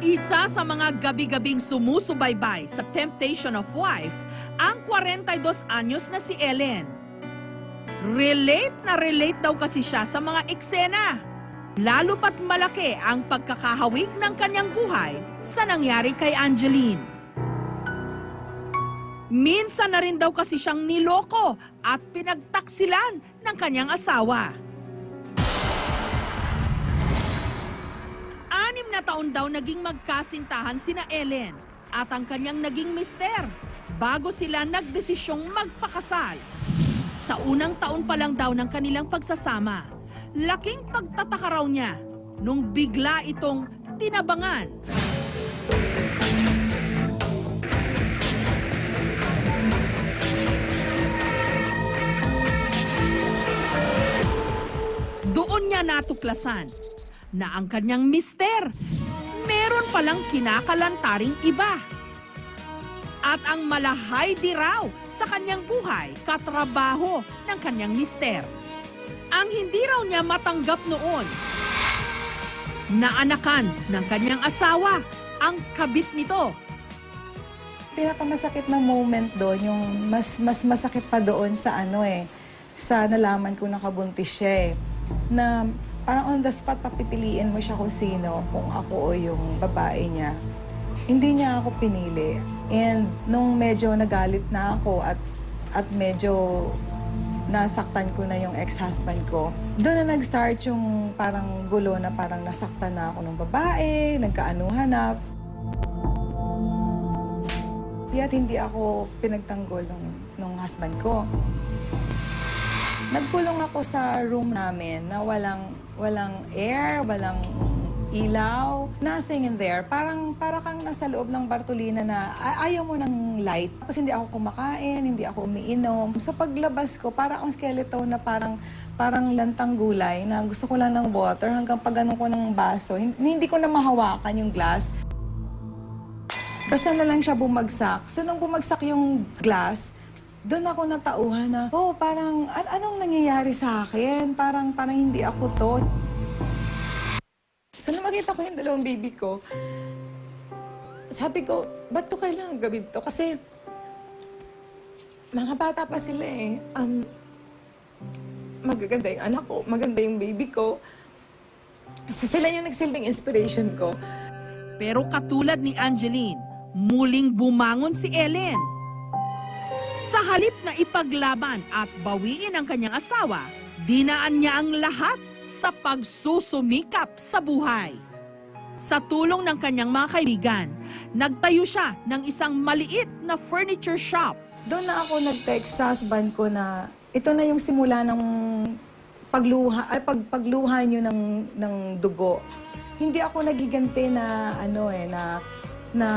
Isa sa mga gabi-gabing sumusubaybay sa Temptation of Wife, ang 42 anyos na si Ellen. Relate na relate daw kasi siya sa mga eksena. Lalo pat malaki ang pagkakahawig ng kanyang buhay sa nangyari kay Angeline. Minsan na rin daw kasi siyang niloko at pinagtaksilan ng kanyang asawa. Na taon daw naging magkasintahan sina Ellen at ang kanyang naging mister bago sila nagdesisyong magpakasal. Sa unang taon pa lang daw ng kanilang pagsasama, laking pagtataka raw niya nung bigla itong tinabangan. Doon niya natuklasan na ang kanyang mister meron palang kinakalantaring iba. At ang malahay di raw sa kanyang buhay katrabaho ng kanyang mister. Ang hindi raw niya matanggap noon naanakan ng kanyang asawa ang kabit nito. Pinakamasakit na moment doon, yung mas, mas masakit pa doon sa ano eh, sa nalaman ko nakabuntis siya eh. Na parang on the spot, papipiliin mo siya kung sino, kung ako o yung babae niya. Hindi niya ako pinili. And nung medyo nagalit na ako at, at medyo nasaktan ko na yung ex-husband ko, doon na nag-start yung parang gulo na parang nasaktan na ako ng babae, nagkaanuhan na, Ya't hindi ako pinagtanggol nung, nung husband ko. Nagkulong ako sa room namin na walang, walang air, walang ilaw, nothing in there. Parang, para kang nasa loob ng Bartolina na ayaw mo ng light. Tapos hindi ako kumakain, hindi ako umiinom. Sa paglabas ko, para ang skeleton na parang parang lantang gulay na gusto ko lang ng water hanggang pag ko ng baso. Hin- Hindi ko na mahawakan yung glass. Basta na lang siya bumagsak. So nung bumagsak yung glass, doon ako natauhan na, oh, parang an- anong nangyayari sa akin? Parang, parang hindi ako to. So nung makita ko yung dalawang baby ko, sabi ko, ba't ko kailangan gawin to? Kasi mga bata pa sila eh. Um, magaganda yung anak ko, maganda yung baby ko. So sila yung nagsilbing inspiration ko. Pero katulad ni Angeline, muling bumangon si Ellen. Sa halip na ipaglaban at bawiin ang kanyang asawa, dinaan niya ang lahat sa pagsusumikap sa buhay. Sa tulong ng kanyang mga kaibigan, nagtayo siya ng isang maliit na furniture shop. Doon na ako nag-text sa husband ko na ito na yung simula ng pagluha, ay pag, pagluha niyo ng, ng dugo. Hindi ako nagiganti na ano eh, na, na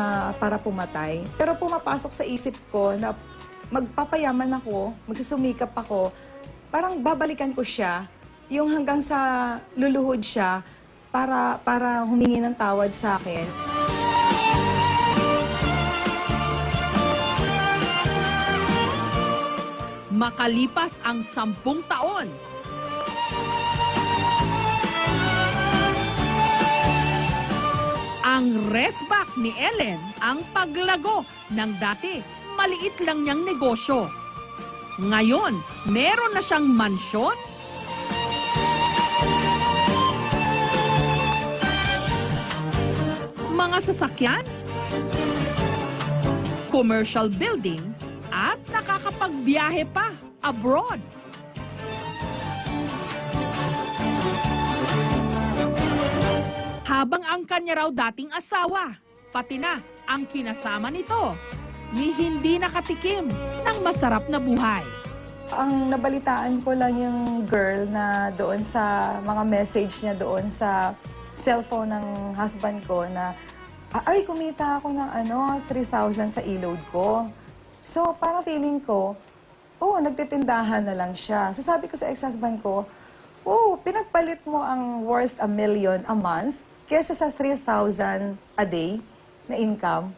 para pumatay. Pero pumapasok sa isip ko na magpapayaman ako, magsusumikap ako, parang babalikan ko siya, yung hanggang sa luluhod siya para, para humingi ng tawad sa akin. Makalipas ang sampung taon, ang resback ni Ellen ang paglago ng dati maliit lang niyang negosyo. Ngayon, meron na siyang mansyon, mga sasakyan, commercial building, at nakakapagbiyahe pa abroad. Habang ang kanya raw dating asawa, pati na ang kinasama nito, ni hindi nakatikim ng masarap na buhay. Ang nabalitaan ko lang yung girl na doon sa mga message niya doon sa cellphone ng husband ko na ay, kumita ako ng ano, 3,000 sa e-load ko. So, parang feeling ko, oh, nagtitindahan na lang siya. So, sabi ko sa ex-husband ko, oh, pinagpalit mo ang worth a million a month kesa sa 3,000 a day na income.